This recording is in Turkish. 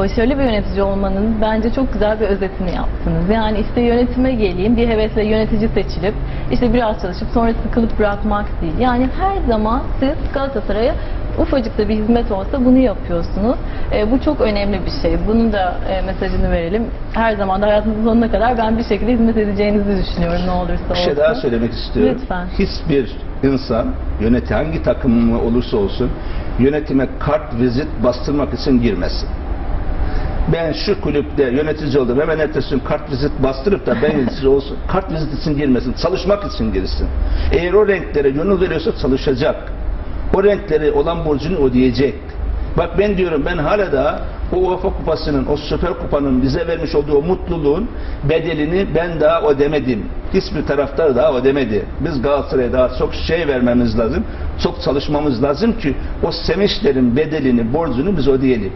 başarılı bir yönetici olmanın bence çok güzel bir özetini yaptınız. Yani işte yönetime geleyim, bir hevesle yönetici seçilip işte biraz çalışıp sonra sıkılıp bırakmak değil. Yani her zaman siz Galatasaray'a ufacık da bir hizmet olsa bunu yapıyorsunuz. E, bu çok önemli bir şey. Bunun da e, mesajını verelim. Her zaman da hayatınızın sonuna kadar ben bir şekilde hizmet edeceğinizi düşünüyorum ne olursa olsun. Bir şey daha söylemek istiyorum. Lütfen. Hiçbir insan yöneti hangi takımı olursa olsun yönetime kart vizit bastırmak için girmesin. Ben şu kulüpte yönetici oldum hemen ertesi gün kart vizit bastırıp da ben yönetici olsun. Kart vizit için girmesin. Çalışmak için girsin. Eğer o renklere gönül veriyorsa çalışacak. O renkleri olan borcunu ödeyecek. Bak ben diyorum ben hala da o UEFA kupasının, o süper kupanın bize vermiş olduğu o mutluluğun bedelini ben daha ödemedim. Hiçbir taraftar daha ödemedi. Biz Galatasaray'a daha çok şey vermemiz lazım. Çok çalışmamız lazım ki o sevinçlerin bedelini, borcunu biz ödeyelim.